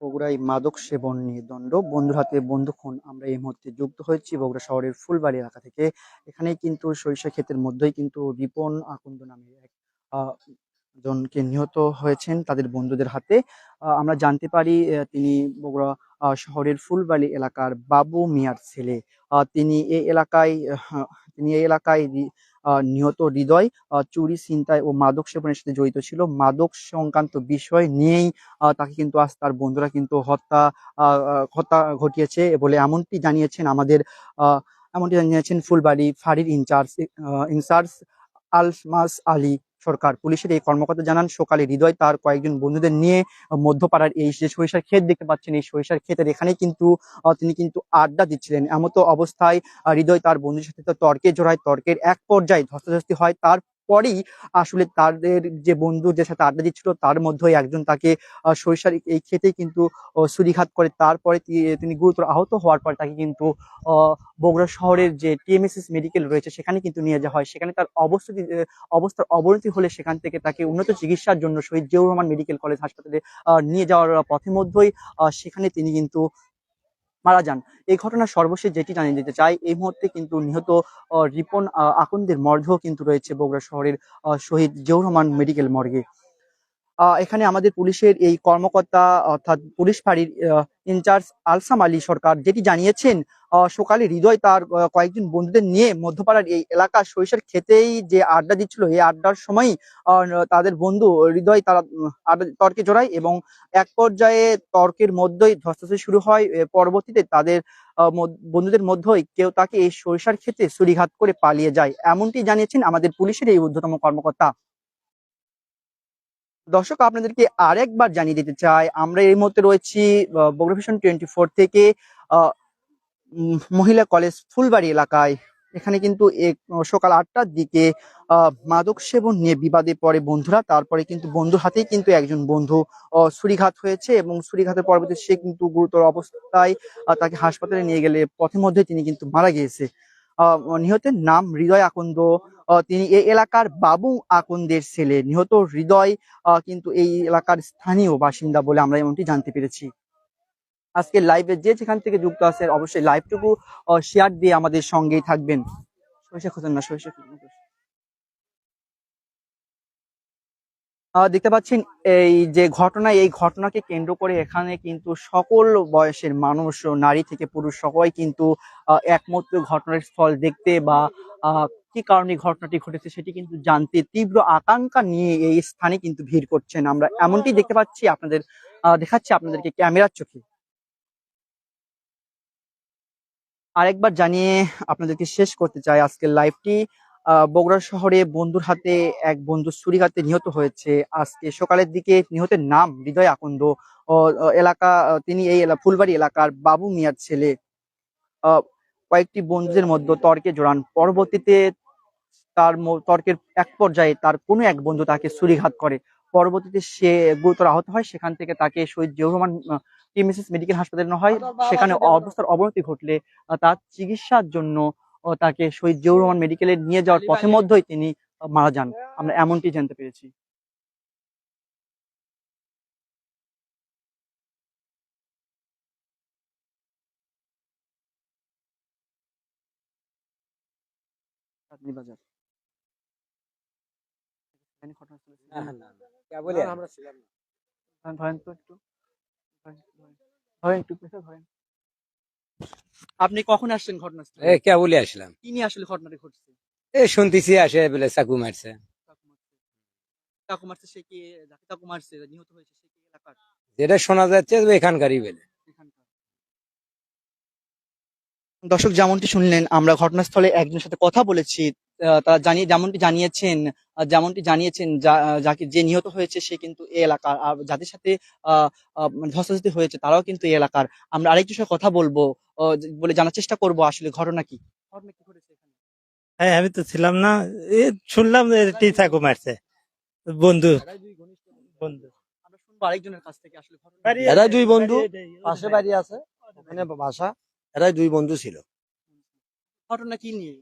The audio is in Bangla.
বগুড়ায় মাদক সেবন নিয়ে দণ্ড। বন্ধুর হাতে বন্দুক খুন আমরা এই মুহূর্তে যুক্ত হয়েছি বগুড়া শহরের ফুলবাড়ি এলাকা থেকে। এখানে কিন্তু সরিষা ক্ষেতের মধ্যেই কিন্তু রিপন আকন্দ নামে এক জনকে নিহত হয়েছেন তাদের বন্ধুদের হাতে। আমরা জানতে পারি তিনি বগুড়া শহরের ফুলবাড়ি এলাকার বাবু মিয়ার ছেলে। তিনি এই এলাকায় তিনি এই এলাকায় নিহত হৃদয় চুরি, ছিনতাই ও মাদক সেবনের সাথে জড়িত ছিল। মাদক সংক্রান্ত বিষয় নিয়েই তাকে কিন্তু আজ তার বন্ধুরা কিন্তু হত্যা হত্যা ঘটিয়েছে বলে এমনটি জানিয়েছেন আমাদের এমনটি জানিয়েছেন ফুলবাড়ি ফাঁড়ির ইনচার্জ ইনচার্জ আলমাস আলী। সরকার। পুলিশের এই কর্মকর্তা জানান, সকালে হৃদয় তার কয়েকজন বন্ধুদের নিয়ে মধ্যপাড়ার এই যে সরিষার ক্ষেত দেখতে পাচ্ছেন, এই সরিষার ক্ষেতের এখানে কিন্তু তিনি কিন্তু আড্ডা দিচ্ছিলেন। এমতো অবস্থায় হৃদয় তার বন্ধুর সাথে তর্কে জড়ায়, তর্কের এক পর্যায়ে ধস্তাধস্তি হয়। তারপরেই আসলে তাদের যে বন্ধু যে সাথে আড্ডা দিচ্ছিল তার মধ্যেই একজন তাকে সরিষার এই ক্ষেতেই কিন্তু আহ, ছুরিঘাত করে। তারপরে তিনি গুরুতর আহত হওয়ার পর তাকে কিন্তু বগুড়া শহরের যে টিএমএসএস মেডিকেল রয়েছে সেখানে কিন্তু নিয়ে যাওয়া হয়। সেখানে তার অবস্থিতি অবস্থার অবনতি হলে সেখান থেকে তাকে উন্নত চিকিৎসার জন্য শহীদ জিয়াউর রহমান মেডিকেল কলেজ হাসপাতালে নিয়ে যাওয়ার পথে মধ্যেই সেখানে তিনি কিন্তু মারা যান। এই ঘটনার সর্বশেষ যেটি জানিয়ে দিতে চাই, এই মুহূর্তে কিন্তু নিহত রিপন আকন্দের মর্ধ কিন্তু রয়েছে বগুড়া শহরের শহীদ জিয়াউর মেডিকেল মর্গে। এখানে আমাদের পুলিশের এই কর্মকর্তা, অর্থাৎ পুলিশ ফাঁড়ির ইনচার্জ আলসাম আলী সরকার যেটি জানিয়েছেন সকালে হৃদয় তার কয়েকজন বন্ধুদের নিয়ে মধ্যপাড়ার এই এলাকা সরিষার খেতেই যে আড্ডা দিচ্ছিল, এই আড্ডার সময়ই তাদের বন্ধু হৃদয় তারা আড্ডা, তর্কে জড়ায় এবং এক পর্যায়ে তর্কের মধ্যেই ধস্তাধস্তি শুরু হয়। পরবর্তীতে তাদের বন্ধুদের মধ্যেই কেউ তাকে এই সরিষার ক্ষেতে ছুরিঘাত করে পালিয়ে যায়। এমনটি জানিয়েছেন আমাদের পুলিশের এই ঊর্ধ্বতম কর্মকর্তা। দর্শক, আপনাদেরকে আরেকবার জানিয়ে দিতে চাই, আমরা এই মুহূর্তে রয়েছি বগুড়া টোয়েন্টি ফোর থেকে মহিলা কলেজ ফুলবাড়ি এলাকায়। এখানে কিন্তু সকাল আটটার দিকে মাদক সেবন নিয়ে বিবাদে পড়ে বন্ধুরা। তারপরে কিন্তু বন্ধুর হাতেই কিন্তু একজন বন্ধু ছুরিঘাত হয়েছে এবং ছুরিঘাতের পরবর্তী সে কিন্তু গুরুতর অবস্থায় তাকে হাসপাতালে নিয়ে গেলে পথে মধ্যে তিনি কিন্তু মারা গিয়েছে। নিহতের নাম হৃদয় আকন্দ। তিনি এই এলাকার বাবু আকন্দের ছেলে। নিহত হৃদয় কিন্তু এই এলাকার স্থানীয় বাসিন্দা বলে আমরা এমনটি জানতে পেরেছি। আজকে লাইভে যে যেখান থেকে যুক্ত আছে অবশ্যই লাইভটুকু শেয়ার দিয়ে আমাদের সঙ্গেই থাকবেন। দেখতে পাচ্ছেন, এই যে ঘটনা, এই ঘটনাকে কেন্দ্র করে এখানে কিন্তু সকল বয়সের মানুষ, নারী থেকে পুরুষ সবাই কিন্তু একমাত্র ঘটনার স্থল দেখতে বা কি কারণে ঘটনাটি ঘটেছে সেটি কিন্তু জানতে তীব্র আকাঙ্ক্ষা নিয়ে এই স্থানে কিন্তু ভিড় করছেন আমরা। এমনটি দেখতে পাচ্ছি, আপনাদের দেখাচ্ছি আপনাদেরকে ক্যামেরার চোখে। আরেকবার জানিয়ে আপনাদেরকে শেষ করতে চাই আজকের লাইভটি। বগুড়া শহরে বন্ধুর হাতে এক বন্ধু ছুরিঘাতে নিহত হয়েছে। আজকে সকালের দিকে নিহতের নাম হৃদয় আকন্দ। এলাকা তিনি এই ফুলবাড়ি এলাকার বাবু মিয়ার ছেলে। কয়েকটি বন্ধুদের মধ্যে তর্কে জড়ান। পরবর্তীতে তার তর্কের এক পর্যায়ে তার কোনো এক বন্ধু তাকে ছুরিঘাত করে। পরবর্তীতে সে গুরুতর আহত হয় সেখান থেকে তাকে শহীদ জিয়াউর রহমান টিএমএসএস মেডিকেল হাসপাতালে নেওয়া হয়। সেখানে অবস্থার অবনতি ঘটলে তার চিকিৎসার জন্য তাকে শহীদ জিয়াউর রহমান মেডিকেলে নিয়ে যাওয়ার পথে মধ্যেই তিনি মারা যান। আমরা এমনটি জানতে পেরেছি। বাজার। এখানে ঘটনাস্থলে ছিলেন? ধরেন- ধরেন তো একটু ধরেন, একটু পেছনে ধরেন। আপনি কখন আসছেন ঘটনাস্থলে? এ কে বলে আসলাম? কি নিয়ে আসলে ঘটনাটি ঘটছে? এ শুনতেছি আসে বলে চাকু মারছে। চাকু মারছে। সে কি চাকু মারছে নিহত হয়েছে সে কি এলাকার? যেটা শোনা যাচ্ছে এখানকারই বলে। দর্শক যেমনটি শুনলেন আমরা ঘটনাস্থলে একজনের সাথে কথা বলেছি। তারা জানিয়ে যেমনটি জানিয়েছেন যেমনটি জানিয়েছেন যাকে যে নিহত হয়েছে সে কিন্তু এই এলাকার আর যাদের সাথে মানে ধস্তাধস্তি হয়েছে তারাও কিন্তু এই এলাকার। আমরা আরেকজনের সাথে কথা বলব আহ, বলে জানার চেষ্টা করব আসলে ঘটনা কি। ঘটনা কি ঘটেছে হ্যাঁ আমি তো ছিলাম না এ শুনলাম মারছে বন্ধু। বন্ধু। আমরা শুনব আরেকজনের কাছ থেকে আসলে ঘটনা এরাই দুই বন্ধু, পাশে বাড়ি আছে ওখানে বাসা এরাই দুই বন্ধু ছিল। ঘটনা কি নিয়ে?